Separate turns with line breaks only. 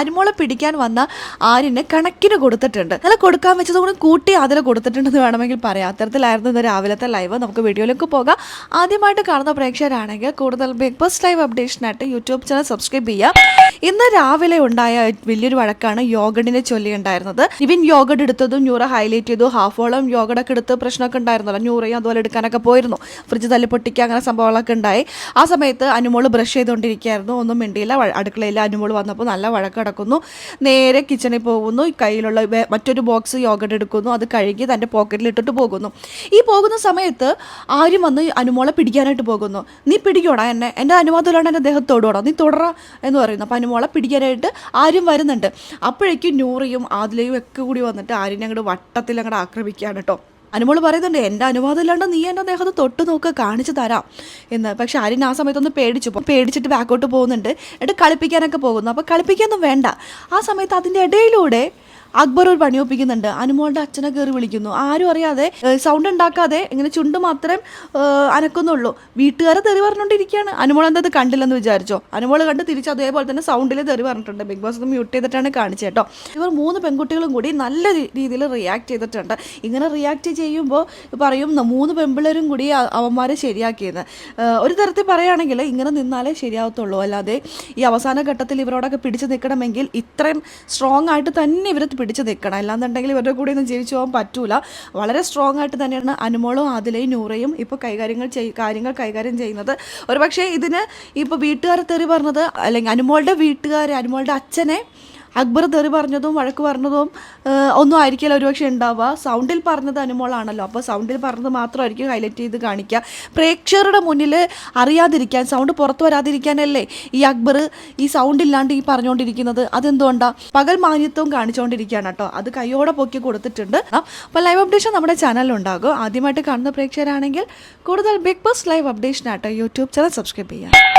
അനുമോളെ പിടിക്കാൻ വന്ന ആര്യന് കണക്കിന് കൊടുത്തിട്ടുണ്ട്. നല്ല കൊടുക്കാൻ വെച്ചത് കൂടി കൂട്ടി അതിൽ കൊടുത്തിട്ടുണ്ടെന്ന് വേണമെങ്കിൽ പറയാം. അത്തരത്തിലായിരുന്നു ഇന്ന് രാവിലത്തെ ലൈവ് നമുക്ക് വീഡിയോയിലേക്ക് പോകാം. ആദ്യമായിട്ട് കാണുന്ന പ്രേക്ഷകരാണെങ്കിൽ കൂടുതൽ ബിഗ് ബോസ് ലൈവ് അപ്ഡേഷനായിട്ട് യൂട്യൂബ് ചാനൽ സബ്സ്ക്രൈബ് ചെയ്യുക ഇന്ന് രാവിലെ ഉണ്ടായ വലിയൊരു വഴക്കാണ് യോഗഡിനെ ചൊല്ലി ഉണ്ടായിരുന്നത്. ഇവൻ യോഗഡ് എടുത്തതും ന്യൂറ ഹൈലൈറ്റ് ചെയ്തു. ഹാഫോളം യോഗഡൊക്കെ എടുത്ത് പ്രശ്നമൊക്കെ ഉണ്ടായിരുന്നല്ലോ. ന്യൂറയും അതുപോലെ എടുക്കാനൊക്കെ പോയിരുന്നു. ഫ്രിഡ്ജ് തല്ലി പൊട്ടിക്കുക അങ്ങനെ സംഭവങ്ങളൊക്കെ ഉണ്ടായി. ആ സമയത്ത് അനുമോൾ ബ്രഷ് ചെയ്തുകൊണ്ടിരിക്കുകയായിരുന്നു. ഒന്നും മിണ്ടിയില്ല. അടുക്കളയിൽ അനുമോൾ വന്നപ്പോൾ നല്ല വഴക്ക് കിടക്കുന്നു നേരെ കിച്ചണിൽ പോകുന്നു. കയ്യിലുള്ള മറ്റൊരു ബോക്സ് യോഗട്ട് എടുക്കുന്നു. അത് കഴുകി തന്റെ പോക്കറ്റിൽ ഇട്ടിട്ട് പോകുന്നു. ഈ പോകുന്ന സമയത്ത് ആരും വന്ന് അനുമോളെ പിടിക്കാനായിട്ട് പോകുന്നു. നീ പിടിക്കോടാ എന്നെ. എന്റെ അനുവാദമില്ലാണ്ട് എന്റെ ദേഹത്ത് തൊടുകടാ നീ തുടറ എന്ന് പറയുന്നു. അപ്പോൾ അനുമോളെ പിടിക്കാനായിട്ട് ആരും വരുന്നുണ്ട്. അപ്പോഴേക്കും നൂറിയും ആദിലയും ഒക്കെ കൂടി വന്നിട്ട് ആര്യനെ അങ്ങോട്ട് വട്ടത്തിൽ അങ്ങോട്ട് ആക്രമിക്കുകയാണ് കേട്ടോ അനുമോൾ പറയുന്നുണ്ട് എന്റെ അനുവാദം ഇല്ലാണ്ട് നീ എന്റെ ദേഹത്ത് തൊട്ട് നോക്കുക കാണിച്ചു തരാം. എന്ന്. പക്ഷെ ആര്യൻ ആ സമയത്തൊന്ന് പേടിച്ചു പേടിച്ചിട്ട് ബാക്കോട്ട് പോകുന്നുണ്ട്. എന്നിട്ട് കളിപ്പിക്കാനൊക്കെ പോകുന്നു. അപ്പോൾ കളിപ്പിക്കാനൊന്നും വേണ്ട. ആ സമയത്ത് അതിന്റെ ഇടയിലൂടെ അക്ബർ ഒരു പണി ഒപ്പിക്കുന്നുണ്ട്. അനുമോളുടെ അച്ഛനെ കയറി വിളിക്കുന്നു. ആരും അറിയാതെ സൗണ്ട് ഉണ്ടാക്കാതെ ഇങ്ങനെ ചുണ്ട് മാത്രം അനക്കുന്നുള്ളൂ. വീട്ടുകാരെ തെറി പറഞ്ഞുകൊണ്ടിരിക്കുകയാണ് അനുമോൾ എന്താ അത് കണ്ടില്ലെന്ന് വിചാരിച്ചോ? അനുമോൾ കണ്ട് തിരിച്ച് അതേപോലെ തന്നെ സൗണ്ടിൽ തെറി പറഞ്ഞിട്ടുണ്ട്. ബിഗ് ബോസ് ഒന്ന് മ്യൂട്ട് ചെയ്തിട്ടാണ് കാണിച്ചത് കേട്ടോ. ഇവർ മൂന്ന് പെൺകുട്ടികളും കൂടി നല്ല രീതിയിൽ റിയാക്ട് ചെയ്തിട്ടുണ്ട്. ഇങ്ങനെ റിയാക്ട് ചെയ്യുമ്പോൾ പറയും മൂന്ന് പെൺപിള്ളേരും കൂടി അവന്മാരെ ശരിയാക്കിയെന്ന്. ഒരു തരത്തിൽ പറയുകയാണെങ്കിൽ ഇങ്ങനെ നിന്നാലേ ശരിയാവത്തുള്ളൂ. അല്ലാതെ ഈ അവസാന ഘട്ടത്തിൽ ഇവരോടൊക്കെ പിടിച്ചു നിൽക്കണമെങ്കിൽ ഇത്രയും സ്ട്രോങ് ആയിട്ട് തന്നെ ഇവർ പിടിച്ചു നിൽക്കണം. അല്ലാന്നുണ്ടെങ്കിൽ ഇവരുടെ കൂടെ ഒന്നും ജീവിച്ചു പോകാൻ പറ്റൂല. വളരെ സ്ട്രോങ് ആയിട്ട് തന്നെയാണ് അനുമോളും അതിലെയും നൂറയും ഇപ്പോൾ കൈകാര്യങ്ങൾ ചെയ് കാര്യങ്ങൾ കൈകാര്യം ചെയ്യുന്നത്. ഒരു പക്ഷേ ഇതിന് ഇപ്പോൾ വീട്ടുകാരെ തെറി പറഞ്ഞത് അല്ലെങ്കിൽ അനുമോളുടെ വീട്ടുകാരെ അനുമോളുടെ അച്ഛനെ അക്ബർ തെറി പറഞ്ഞതും വഴക്ക് പറഞ്ഞതും ഒന്നും ആയിരിക്കില്ല ഒരുപക്ഷെ ഉണ്ടാവുക. സൗണ്ടിൽ പറഞ്ഞത് അനുമോളാണല്ലോ. അപ്പോൾ സൗണ്ടിൽ പറഞ്ഞത് മാത്രമായിരിക്കും ഹൈലൈറ്റ് ചെയ്ത് കാണിക്കുക. പ്രേക്ഷകരുടെ മുന്നിൽ അറിയാതിരിക്കാൻ സൗണ്ട് പുറത്തു വരാതിരിക്കാനല്ലേ ഈ അക്ബർ ഈ സൗണ്ട് ഇല്ലാണ്ട് ഈ പറഞ്ഞുകൊണ്ടിരിക്കുന്നത്? അതെന്തുകൊണ്ടാണ് പകൽ മാന്യത്വം കാണിച്ചുകൊണ്ടിരിക്കുകയാണ് കേട്ടോ. അത് കൈയോടെ പൊക്കി കൊടുത്തിട്ടുണ്ട്. അപ്പോൾ ലൈവ് അപ്ഡേഷൻ നമ്മുടെ ചാനലിലുണ്ടാകും. ആദ്യമായിട്ട് കാണുന്ന പ്രേക്ഷകരാണെങ്കിൽ കൂടുതൽ ബിഗ് ബോസ് ലൈവ് അപ്ഡേഷനായിട്ട് യൂട്യൂബ് ചാനൽ സബ്സ്ക്രൈബ് ചെയ്യുക.